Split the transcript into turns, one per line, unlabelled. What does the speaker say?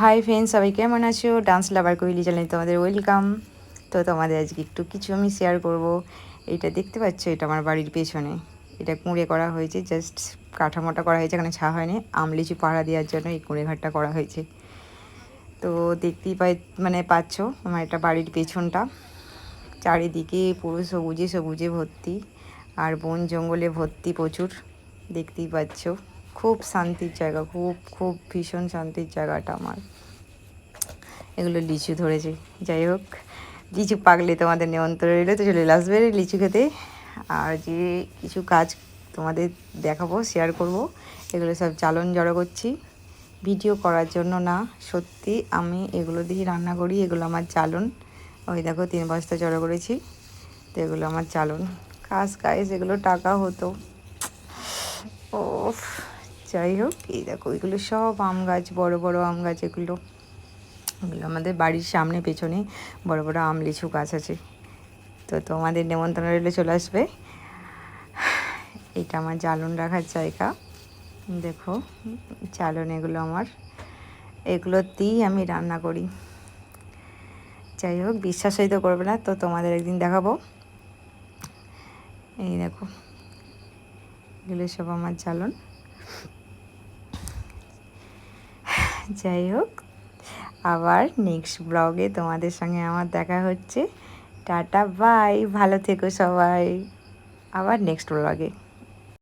Hi friends সবাই কেমন আছো? ডান্স লাভার কইলি চ্যানেলে তোমাদের ওয়েলকাম তো তোমাদের আজকে একটু কিছু আমি শেয়ার করব। এটা দেখতে পাচ্ছ, এটা আমার বাড়ির পেছনে। এটা কুঁড়ে করা হয়েছে জাস্ট কাঠামোটা করা হয়েছে, এখানে ছা হয়নি। আমলিচু পাড়া দেওয়ার জন্য এই কুঁড়ে ঘাটটা করা হয়েছে। তো দেখতেই পাই মানে পাচ্ছ আমার এটা বাড়ির পেছনটা। চারিদিকে পুরো সবুজে সবুজে ভর্তি, আর বন জঙ্গলে ভর্তি প্রচুর। দেখতেই পাচ্ছ। খুব শান্তির জায়গা, খুব খুব ভীষণ শান্তির জায়গাটা আমার। এগুলো লিচু ধরেছে। যাই হোক, লিচু পাকলে তোমাদের নিমন্ত্রণ রইলে। তো চলে আসবে লিচু খেতে। আর যে কিছু কাজ তোমাদের দেখাবো শেয়ার করব, এগুলো সব চালন জড়ো করছি। ভিডিও করার জন্য না, সত্যি আমি এগুলো দিয়ে রান্না করি, এগুলো আমার চালন। ওই দেখো, তিন বস্তা জড়ো করেছি, তো এগুলো আমার চালন। কাজ কাজ এগুলো টাকা হতো। ও যাই হোক, এই দেখো, এগুলো সব আম গাছ, বড় বড় আম গাছ এগুলো। এগুলো আমাদের বাড়ির সামনে, পেছনে বড় বড় আম, লিচু গাছ আছে। তো তোমাদের নেমন্তন্ন রইলে, চলে আসবে। এটা আমার জ্বালন রাখার জায়গা। দেখো চালন এগুলো আমার। এগুলোতেই আমি রান্না করি। যাই হোক, বিশ্বাস হয়তো করবে না, তো তোমাদের একদিন দেখাবো। এই দেখো, এগুলো সব আমার জ্বালন। যাই হোক, আবার নেক্সট ব্লগে তোমাদের সঙ্গে আমার দেখা হচ্ছে। টাটা বাই ভালো থেকো সবাই। আবার নেক্সট ব্লগে